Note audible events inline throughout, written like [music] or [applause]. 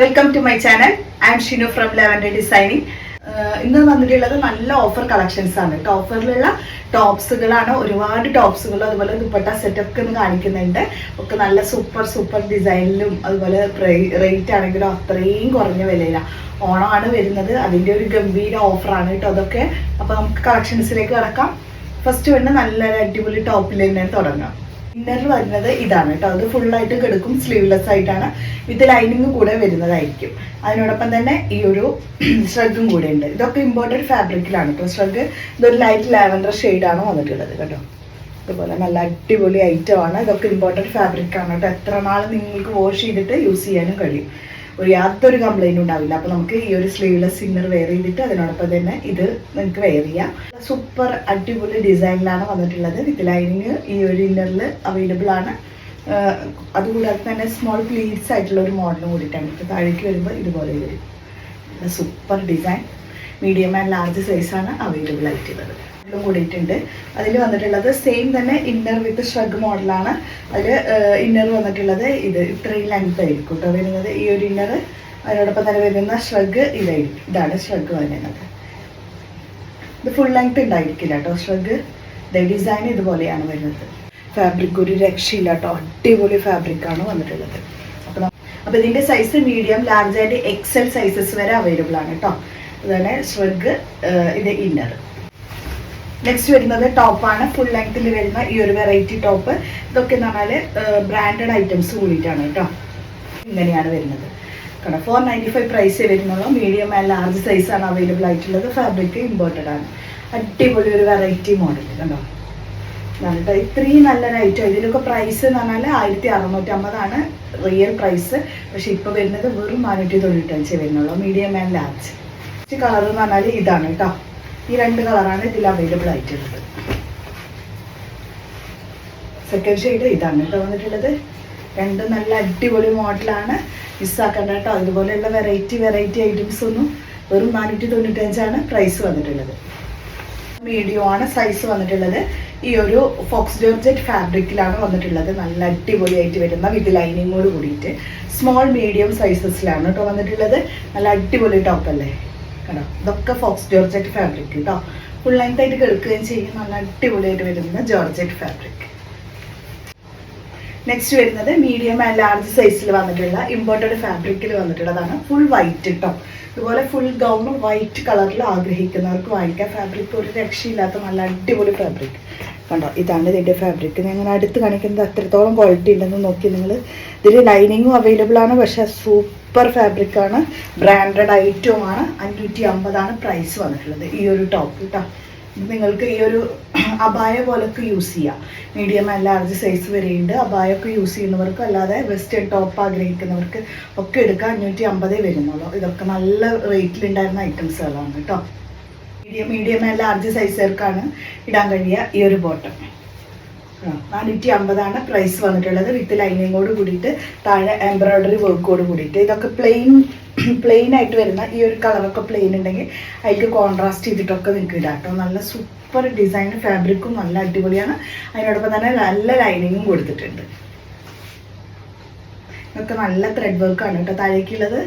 Welcome to my channel I'm Shinu from Lavender Designing ഇന്ന് വന്നിട്ടുള്ളത് നല്ല ഓഫർ കളക്ഷൻസ് ആണ്. ഓഫറിലുള്ള ടോപ്സുകളാണ് ഒരുപാട് ടോപ്സുകൾ അതുപോലെ ദുപ്പട്ട സെറ്റപ്പ് എന്ന് കാണിക്കുന്നുണ്ട്. ഒക്കെ നല്ല സൂപ്പർ സൂപ്പർ ഡിസൈനിലും അതുപോലെ റേറ്റ് ആണെങ്കിലും അത്രയും കുറഞ്ഞ വിലയിലാണ് ഓണമാണ് വരുന്നത്. അതിന്റെ ഒരു ഗംഭീര ഓഫറാണ് കേട്ടോ അതൊക്കെ. അപ്പോൾ നമുക്ക് കളക്ഷൻസിലേക്ക് കിടക്കാം. ഫസ്റ്റ് വേണ്ട നല്ല അടിപൊളി ടോപ്പിൽ തന്നെ തുടങ്ങാം. ഇന്നർ വരുന്നത് ഇതാണ് കേട്ടോ. അത് ഫുള്ളായിട്ട് കിടക്കും സ്ലീവ്ലെസ് ആയിട്ടാണ്. വിത്ത് ലൈനിങ് കൂടെ വരുന്നതായിരിക്കും. അതിനോടൊപ്പം തന്നെ ഈ ഒരു [clears throat] ഷ്രഗും കൂടെ ഉണ്ട്. ഇതൊക്കെ ഇമ്പോർട്ടന്റ് ഫാബ്രിക്കിലാണ് കേട്ടോ. ഷ്രഗ് ഇതൊരു ലൈറ്റ് ലാവൻഡർ ഷെയ്ഡാണ് വന്നിട്ടുള്ളത് കേട്ടോ. ഇതുപോലെ നല്ല അടിപൊളി ഐറ്റം ആണ്. ഇതൊക്കെ ഇമ്പോർട്ടന്റ് ഫാബ്രിക്കാണ് കേട്ടോ. എത്ര നാൾ നിങ്ങൾക്ക് വാഷ് ചെയ്തിട്ട് യൂസ് ചെയ്യാനും കഴിയും. ഒരു യാതൊരു കംപ്ലൈന്റും ഉണ്ടാവില്ല. അപ്പോൾ നമുക്ക് ഈ ഒരു സ്ലീവ്ലെസ് ഇന്നർ വെയർ ചെയ്തിട്ട് അതിനോടൊപ്പം തന്നെ ഇത് നിങ്ങൾക്ക് വെയർ ചെയ്യാം. സൂപ്പർ അടിപൊളി ഡിസൈനിലാണ് വന്നിട്ടുള്ളത്. വിത്ത് ലൈനിങ് ഈ ഒരു ഇന്നറിൽ അവൈലബിൾ ആണ്. അതുകൂടാതെ തന്നെ സ്മോൾ പ്ലീറ്റ്സ് ആയിട്ടുള്ള ഒരു മോഡലും കൂടിയിട്ടാണ്. ഇപ്പോൾ താഴേക്ക് വരുമ്പോൾ ഇതുപോലെ വരും. Super design medium and large സൈസാണ് അവൈലബിൾ ആയിട്ടുള്ളത്. ഇതിലും കൂടിയിട്ടുണ്ട്. അതിൽ വന്നിട്ടുള്ളത് സെയിം തന്നെ ഇന്നർ വിത്ത് ഷ്രഗ് മോഡലാണ് അതിൽ ഇന്നർ വന്നിട്ടുള്ളത് ഇത് ഇത്രയും ലെങ്ത് ആയിരിക്കും കേട്ടോ വരുന്നത് ഈ ഒരു ഇന്നർ അതിനോടൊപ്പം തന്നെ വരുന്ന ഷ്രഗ് ഇതായിരിക്കും. ഇതാണ് ഷ്രഗ് വരുന്നത് ഇത് ഫുൾ ലെങ്ത് ഉണ്ടായിരിക്കില്ല കേട്ടോ ഷ്രഗ് ഡിസൈൻ ഇതുപോലെയാണ് വരുന്നത്. ഫാബ്രിക് ഒരു രക്ഷയില്ല കേട്ടോ അടിപൊളി ഫാബ്രിക് ആണ് വന്നിട്ടുള്ളത്. അപ്പോൾ അപ്പോൾ സൈസ് മീഡിയം ലാർജ് ആയിട്ട് എക്സൽ സൈസസ് വരെ അവൈലബിൾ ആണ് കേട്ടോ അതാണ് ഷ്രഗ് ഇത് ഇന്നർ നെക്സ്റ്റ് വരുന്നത് ടോപ്പാണ് ഫുൾ ലെങ്ത്തിൽ വരുന്ന ഈ ഒരു വെറൈറ്റി ടോപ്പ് ഇതൊക്കെ എന്ന് പറഞ്ഞാൽ ബ്രാൻഡഡ് ഐറ്റംസ് കൂടിയിട്ടാണ് കേട്ടോ. ഇങ്ങനെയാണ് വരുന്നത്. കാരണം ഫോർ നയന്റി ഫൈവ് പ്രൈസേ വരുന്നുള്ളൂ. മീഡിയം ആൻഡ് ലാർജ് സൈസാണ് അവൈലബിൾ ആയിട്ടുള്ളത്. ഫാബ്രിക് ഇമ്പോർട്ടഡ് ആണ്. അടിപൊളി ഒരു വെറൈറ്റി മോഡൽ കണ്ടോ? കേട്ടോ ഇത്രയും നല്ലൊരു ഐറ്റം ഇതിലൊക്കെ പ്രൈസ് എന്ന് പറഞ്ഞാൽ ആയിരത്തി അറുന്നൂറ്റി അമ്പതാണ് റിയൽ പ്രൈസ് പക്ഷെ ഇപ്പോൾ വരുന്നത് വെറും നാനൂറ്റി തൊണ്ണൂറ്റഞ്ച് വരുന്നുള്ളൂ മീഡിയം ആൻഡ് ലാർജ് കളർ എന്ന് പറഞ്ഞാൽ ഇതാണ് കേട്ടോ. ഈ രണ്ട് കളറാണ് ഇതിൽ അവൈലബിൾ ആയിട്ടുള്ളത്. സെക്കൻഡ് ഷെയ്ഡ് ഇതാണ് കേട്ടോ വന്നിട്ടുള്ളത്. രണ്ട് നല്ല അടിപൊളി മോഡലാണ് മിസ്സാക്കണ്ട കേട്ടോ. അതുപോലെയുള്ള വെറൈറ്റി വെറൈറ്റി ഐറ്റംസ് ഒന്നും വെറും നാനൂറ്റി തൊണ്ണൂറ്റഞ്ചാണ് പ്രൈസ് വന്നിട്ടുള്ളത്. മീഡിയം ആണ് സൈസ് വന്നിട്ടുള്ളത്. ഈ ഒരു ഫോക്സ് ജോർജറ്റ് ഫാബ്രിക്കിലാണ് വന്നിട്ടുള്ളത്. നല്ല അടിപൊളിയായിട്ട് വരുന്ന വിത്ത് ലൈനിങ്ങോട് കൂടിയിട്ട്. സ്മോൾ മീഡിയം സൈസസിലാണ് കേട്ടോ വന്നിട്ടുള്ളത്. നല്ല അടിപൊളി ടോപ്പ് അല്ലേ? കേട്ടോ ഇതൊക്കെ ഫോക്സ് ജോർജറ്റ് ഫാബ്രിക് കേട്ടോ ഫുൾ ലെങ്ത് ആയിട്ട് കേൾക്കുകയും ചെയ്യും. നല്ല അടിപൊളിയായിട്ട് വരുന്ന ജോർജറ്റ് ഫാബ്രിക് നെക്സ്റ്റ് വരുന്നത് മീഡിയം ആൻഡ് ലാർജ് സൈസിൽ വന്നിട്ടുള്ള ഇമ്പോർട്ടഡ് ഫാബ്രിക്കിൽ വന്നിട്ടുള്ളതാണ്. ഫുൾ വൈറ്റ് കേട്ടോ ഇതുപോലെ ഫുൾ ഗൗൺ വൈറ്റ് കളറിൽ ആഗ്രഹിക്കുന്നവർക്ക് വാങ്ങിക്കാം. ഫാബ്രിക് ഒരു രക്ഷയില്ലാത്ത നല്ല അടിപൊളി ഫാബ്രിക് കണ്ടോ? ഇതാണ് ഇതിന്റെ ഫാബ്രിക് ഞാൻ അടുത്ത് കാണിക്കുന്നത് അത്രത്തോളം ക്വാളിറ്റി ഉണ്ടെന്ന് നോക്കി നിങ്ങൾ ഇതിൽ ലൈനിങ്ങും അവൈലബിൾ ആണ്. പക്ഷേ സൂപ്പർ ഫാബ്രിക് ആണ്. ബ്രാൻഡഡ് ഐറ്റവുമാണ് അഞ്ഞൂറ്റി അമ്പതാണ് പ്രൈസ് വന്നിട്ടുള്ളത്. ഈ ഒരു ടോപ്പ് കേട്ടോ നിങ്ങൾക്ക് ഈ ഒരു [clears throat] അബായ പോലൊക്കെ യൂസ് ചെയ്യാം. മീഡിയം ആൻഡ് ലാർജ് സൈസ് വരെയുണ്ട്. അബായൊക്കെ യൂസ് ചെയ്യുന്നവർക്ക് അല്ലാതെ വെസ്റ്റേൺ ടോപ്പ് ആഗ്രഹിക്കുന്നവർക്ക് ഒക്കെ എടുക്കാം അഞ്ഞൂറ്റി അമ്പതേ വരുന്നുള്ളൂ. ഇതൊക്കെ നല്ല റേറ്റിലുണ്ടായിരുന്ന ഐറ്റംസുകളാണ് കേട്ടോ. മീഡിയം മീഡിയം ആൻഡ് ലാർജ് സൈസുകാർക്കാണ് ഇടാൻ കഴിയുക ഈ ഒരു ബോട്ടം നാനൂറ്റി അമ്പതാണ് പ്രൈസ് വന്നിട്ടുള്ളത്. വിത്ത് ലൈനിങ്ങോട് കൂടിയിട്ട് താഴെ എംബ്രോയ്ഡറി വർക്കോട് കൂടിയിട്ട്. ഇതൊക്കെ പ്ലെയിൻ പ്ലെയിൻ ആയിട്ട് വരുന്ന ഈ ഒരു കളറൊക്കെ പ്ലെയിൻ ഉണ്ടെങ്കിൽ അതിലേക്ക് കോൺട്രാസ്റ്റ് ചെയ്തിട്ടൊക്കെ നിങ്ങൾക്ക് ഇടാം കേട്ടോ. നല്ല സൂപ്പർ ഡിസൈൻ ഫാബ്രിക്കും നല്ല അടിപൊളിയാണ്. അതിനോടൊപ്പം തന്നെ നല്ല ലൈനിങ്ങും കൊടുത്തിട്ടുണ്ട്. ഇതൊക്കെ നല്ല ത്രെഡ് വർക്കാണ് കേട്ടോ താഴേക്കുള്ളത്.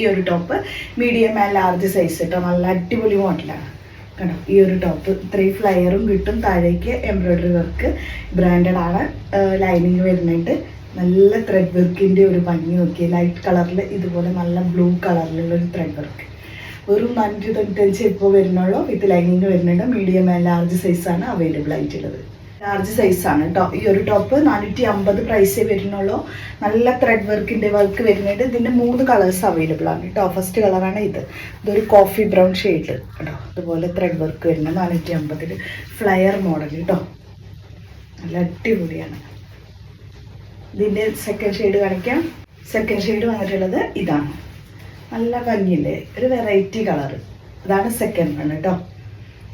ഈ ഒരു top medium and large size കേട്ടോ നല്ല അടിപൊളി മോഡലാണ് കണ്ടോ? ഈ ഒരു ടോപ്പ് ഇത്രയും ഫ്ലയറും കിട്ടും. താഴേക്ക് എംബ്രോയ്ഡറി വർക്ക് ബ്രാൻഡഡ് ആണ്. ലൈനിങ് വരുന്നുണ്ട്. നല്ല ത്രെഡ് വർക്കിന്റെ ഒരു ഭംഗി നോക്കി. ലൈറ്റ് കളറിൽ ഇതുപോലെ നല്ല ബ്ലൂ കളറിലുള്ള ഒരു ത്രെഡ് വർക്ക് വെറും നാനൂറ്റി തൊണ്ണൂറ്റഞ്ച് ഇപ്പോൾ വരുന്നുള്ളൂ. വിത്ത് ലൈനിങ് വരുന്നുണ്ട്. മീഡിയം ആൻഡ് ലാർജ് സൈസാണ് അവൈലബിൾ ആയിട്ടുള്ളത്. ലാർജ് സൈസാണ് കേട്ടോ ഈ ഒരു ടോപ്പ് നാനൂറ്റി അമ്പത് പ്രൈസേ വരുന്നുള്ളൂ. നല്ല ത്രെഡ് വർക്കിന്റെ വർക്ക് വരുന്നുണ്ട്. ഇതിന്റെ മൂന്ന് കളേഴ്സ് അവൈലബിൾ ആണ് കേട്ടോ ഫസ്റ്റ് കളറാണ് ഇത്. ഇതൊരു കോഫി ബ്രൗൺ ഷെയ്ഡ് കേട്ടോ അതുപോലെ ത്രെഡ് വർക്ക് വരുന്നത് നാനൂറ്റി അമ്പതിൽ ഫ്ലയർ മോഡൽ കേട്ടോ നല്ല അടിപൊളിയാണ്. ഇതിന്റെ സെക്കൻഡ് ഷെയ്ഡ് കാണിക്കാം. സെക്കൻഡ് ഷെയ്ഡ് വന്നിട്ടുള്ളത് ഇതാണ്. നല്ല ഭംഗിയില്ലേ? ഒരു വെറൈറ്റി കളർ അതാണ് സെക്കൻഡ് വൺ കേട്ടോ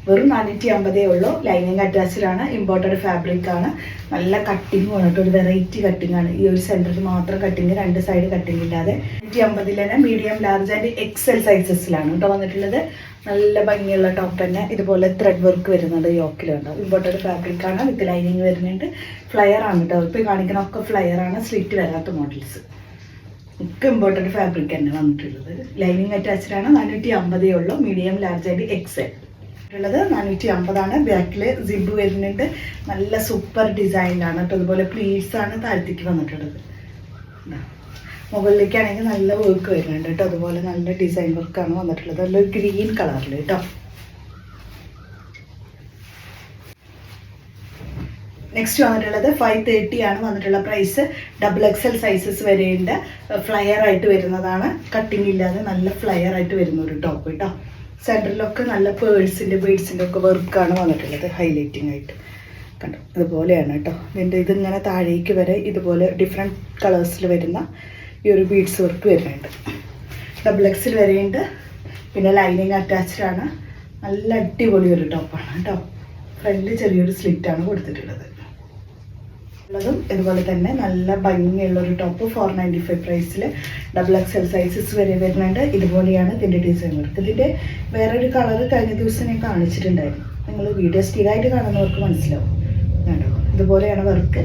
വെറും നാനൂറ്റി അമ്പതേ ഉള്ളൂ. ലൈനിങ് അറ്റാച്ച്ഡ് ആണ് ഇമ്പോർട്ടഡ് ഫാബ്രിക് ആണ്. നല്ല കട്ടിങ് വന്നിട്ട് ഒരു വെറൈറ്റി കട്ടിങ് ആണ്. ഈ ഒരു സെന്ററിൽ മാത്രം കട്ടിങ് രണ്ട് സൈഡ് കട്ടിങ് ഇല്ലാതെ. നൂറ്റി അമ്പതിൽ തന്നെ മീഡിയം ലാർജ് ആൻഡ് എക്സൽ സൈസസിലാണ് കേട്ടോ വന്നിട്ടുള്ളത്. നല്ല ഭംഗിയുള്ള ടോപ്പ് തന്നെ. ഇതുപോലെ ത്രെഡ് വർക്ക് വരുന്നത് യോക്കിലുണ്ട് ഇമ്പോർട്ടഡ് ഫാബ്രിക് ആണ്. വിത്ത് ലൈനിങ് വരുന്നുണ്ട്. ഫ്ലയർ ആണ് കേട്ടോ. ഇപ്പോൾ കാണിക്കുന്ന ഒക്കെ ഫ്ലയർ ആണ്. സ്ലിറ്റ് വരാത്ത മോഡൽസ് ഒക്കെ ഇമ്പോർട്ടന്റ് ഫാബ്രിക് തന്നെ വന്നിട്ടുള്ളത്. ലൈനിങ് അറ്റാച്ച്ഡ് ആണ്. നാനൂറ്റി അമ്പതേ ഉള്ളൂ. മീഡിയം ലാർജ് ആയിട്ട് എക്സൽ ഉള്ളത് നാനൂറ്റി അമ്പതാണ് ബാക്കിൽ സിബ് വരുന്നുണ്ട്. നല്ല സൂപ്പർ ഡിസൈനാണ് കേട്ടോ. അതുപോലെ പ്ലീറ്റ്സ് ആണ് താഴത്തേക്ക് വന്നിട്ടുള്ളത്. മുകളിലേക്കാണെങ്കിൽ നല്ല വർക്ക് വരുന്നുണ്ട് കേട്ടോ. അതുപോലെ നല്ല ഡിസൈൻ വർക്കാണ് വന്നിട്ടുള്ളത്. നല്ലൊരു ഗ്രീൻ കളറിൽ കേട്ടോ. നെക്സ്റ്റ് വന്നിട്ടുള്ളത് ഫൈവ് തേർട്ടി ആണ് വന്നിട്ടുള്ള പ്രൈസ് ഡബിൾ എക്സൽ സൈസസ് വരെയുണ്ട്. ഫ്ലയർ ആയിട്ട് വരുന്നതാണ്. കട്ടിങ് ഇല്ലാതെ നല്ല ഫ്ലയർ ആയിട്ട് വരുന്ന ഒരു ടോപ്പ് കേട്ടോ. സെന്ററിലൊക്കെ നല്ല പേഴ്സിന്റെ ബീഡ്സിന്റെ ഒക്കെ വർക്കാണ് വന്നിട്ടുള്ളത് ഹൈലൈറ്റിംഗ് ആയിട്ട്. കണ്ടോ? അതുപോലെയാണ് കേട്ടോ. ഇതിന്റെ ഇതിങ്ങനെ താഴേക്ക് വരെ ഇതുപോലെ ഡിഫറെന്റ് കളേഴ്സിൽ വരുന്ന ഈ ഒരു ബീഡ്സ് വർക്ക് വരുന്നുണ്ട്. ഡബിൾ എക്സിൽ വരെയുണ്ട്. പിന്നെ ലൈനിങ് അറ്റാച്ച്ഡ് ആണ്. നല്ല അടിപൊളി ഒരു ടോപ്പാണ് കേട്ടോ. ഫ്രണ്ടിൽ ചെറിയൊരു സ്ലിറ്റാണ് കൊടുത്തിട്ടുള്ളത്. ഉള്ളതും ഇതുപോലെ തന്നെ നല്ല ഭംഗിയുള്ള ഒരു ടോപ്പ് ഫോർ നയന്റി ഫൈവ് പ്രൈസിൽ ഡബിൾ എക്സൽ സൈസസ് വരെ വരുന്നുണ്ട്. ഇതുപോലെയാണ് ഇതിന്റെ ഡിസൈൻ വർക്ക് ഇതിന്റെ വേറൊരു കളർ കഴിഞ്ഞ ദിവസം ഞാൻ കാണിച്ചിട്ടുണ്ടായിരുന്നു. നിങ്ങൾ വീഡിയോ സ്ഥിരമായിട്ട് കാണുന്നവർക്ക് മനസ്സിലാവും. കണ്ടോ? ഇതുപോലെയാണ് വർക്ക്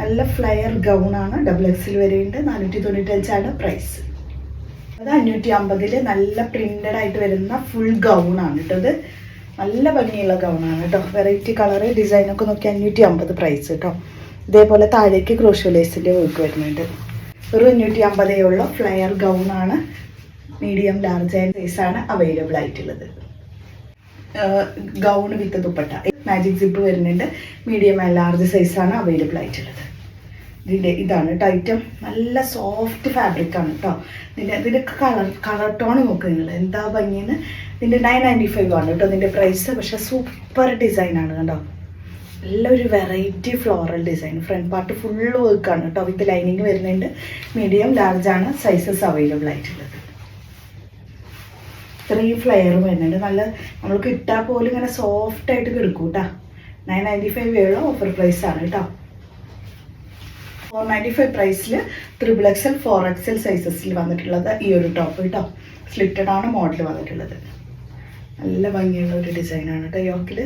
നല്ല ഫ്ലയർ ഗൗൺ ആണ്. ഡബിൾ എക്സിൽ വരെയുണ്ട് നാനൂറ്റി തൊണ്ണൂറ്റഞ്ചാണ് പ്രൈസ് അത് അഞ്ഞൂറ്റി അമ്പതിൽ നല്ല പ്രിന്റഡ് ആയിട്ട് വരുന്ന ഫുൾ ഗൗൺ ആണ് കേട്ടോ ഇത്. നല്ല ഭംഗിയുള്ള ഗൗണാണ് കേട്ടോ. വെറൈറ്റി കളറ് ഡിസൈനൊക്കെ നോക്കി അഞ്ഞൂറ്റി അമ്പത് പ്രൈസ് കേട്ടോ. ഇതേപോലെ താഴേക്ക് ക്രോഷ്യോലേസിന്റെ വർക്ക് വരുന്നുണ്ട്. ഒരു അഞ്ഞൂറ്റി അമ്പതേ ഉള്ള ഫ്ലയർ ഗൗൺ ആണ് മീഡിയം ലാർജ് സൈസ് ആണ് അവൈലബിൾ ആയിട്ടുള്ളത്. Gown with dupatta. Magic zip വരുന്നുണ്ട്. മീഡിയം ആൻഡ് ലാർജ് സൈസ് ആണ് അവൈലബിൾ ആയിട്ടുള്ളത്. ഇതിന്റെ ഇതാണ് ടൈറ്റം നല്ല സോഫ്റ്റ് ഫാബ്രിക് ആണ് കേട്ടോ ഇതിന്റെ ഇതിന്റെ കളർ കളർ ടോൺ നോക്കുക നിങ്ങൾ എന്താ ഭംഗിയെന്ന് ഇതിന്റെ നയൻ നയന്റി ഫൈവ് ആണ് കേട്ടോ ഇതിന്റെ പ്രൈസ് പക്ഷേ സൂപ്പർ ഡിസൈൻ ആണ് കേട്ടോ നല്ലൊരു variety floral design front part full വർക്കാണ് കേട്ടോ. വിത്ത് ലൈനിങ് വരുന്നുണ്ട്. മീഡിയം ലാർജ് ആണ്. സൈസസ് അവൈലബിൾ ആയിട്ടുള്ളത്. ഇത്രയും ഫ്ലെയറും വരുന്നുണ്ട്. നല്ല നമ്മൾ കിട്ടാ പോലും ഇങ്ങനെ സോഫ്റ്റ് ആയിട്ട് കിടക്കും കേട്ടോ. നയൻ നയന്റി ഫൈവ് ഉള്ള ഓഫർ പ്രൈസ് ആണ് കേട്ടോ. ഫോർ നയന്റി ഫൈവ് പ്രൈസിൽ ത്രിബിൾ എക്സൽ ഫോർ എക്സൽ സൈസസിൽ വന്നിട്ടുള്ളത് ഈ ഒരു ടോപ്പ് കേട്ടോ. സ്ലിറ്റഡ് ആണ് മോഡൽ വന്നിട്ടുള്ളത്. നല്ല ഭംഗിയുള്ള ഒരു ഡിസൈനാണ് കേട്ടോ യോക്കിൽ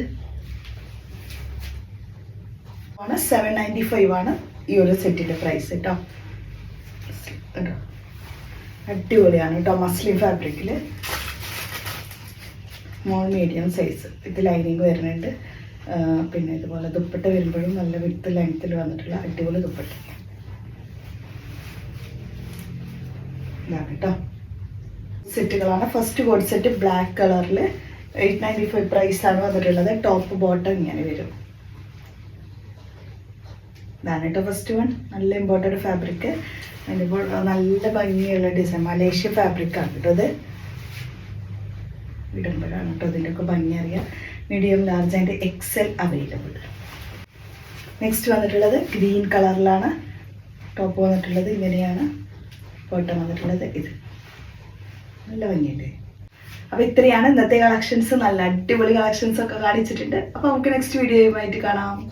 ആണ്. സെവൻ നയന്റി ഫൈവ് ആണ് ഈ ഒരു സെറ്റിന്റെ പ്രൈസ് കേട്ടോ അടിപൊളിയാണ് കേട്ടോ മസ്ലി ഫാബ്രിക്കിൽ സ്മോൾ മീഡിയം സൈസ് ഇത് ലൈനിങ് വരുന്നുണ്ട്. പിന്നെ ഇതുപോലെ ദുപ്പട്ട വരുമ്പോഴും നല്ല വിത്ത് ലെങ്ത്തിൽ വന്നിട്ടുള്ള അടിപൊളി ദുപ്പട്ട. ഇതാണ് കേട്ടോ സെറ്റുകളാണ്. ഫസ്റ്റ് കോഡ് സെറ്റ് ബ്ലാക്ക് കളറിൽ എയ്റ്റ് നയന്റി ഫൈവ് പ്രൈസാണ് വന്നിട്ടുള്ളത്. ടോപ്പ് ബോട്ടം ഇങ്ങനെ വരും. ഇതാണ് ഫസ്റ്റ് വൺ നല്ല ഇമ്പോർട്ടന്റ് ഫാബ്രിക് അതിനിപ്പോൾ നല്ല ഭംഗിയുള്ള ഡിസൈൻ മലേഷ്യ ഫാബ്രിക് ആണ് കേട്ടോ ഇത്. ഇടുമ്പോഴാണ് കേട്ടോ ഇതിന്റെയൊക്കെ ഭംഗി അറിയാം. Medium large and XL available next വന്നിട്ടുള്ളത് ഗ്രീൻ കളറിലാണ് ടോപ്പ് വന്നിട്ടുള്ളത് ഇങ്ങനെയാണ്. ബോട്ടം വന്നിട്ടുള്ളത് ഇത്. നല്ല ഭംഗിയുണ്ട്. അപ്പോൾ ഇത്രയാണ് ഇന്നത്തെ കളക്ഷൻസ് നല്ല അടിപൊളി കളക്ഷൻസ് ഒക്കെ കാണിച്ചിട്ടുണ്ട്. അപ്പോൾ നമുക്ക് നെക്സ്റ്റ് വീഡിയോയുമായിട്ട് കാണാം.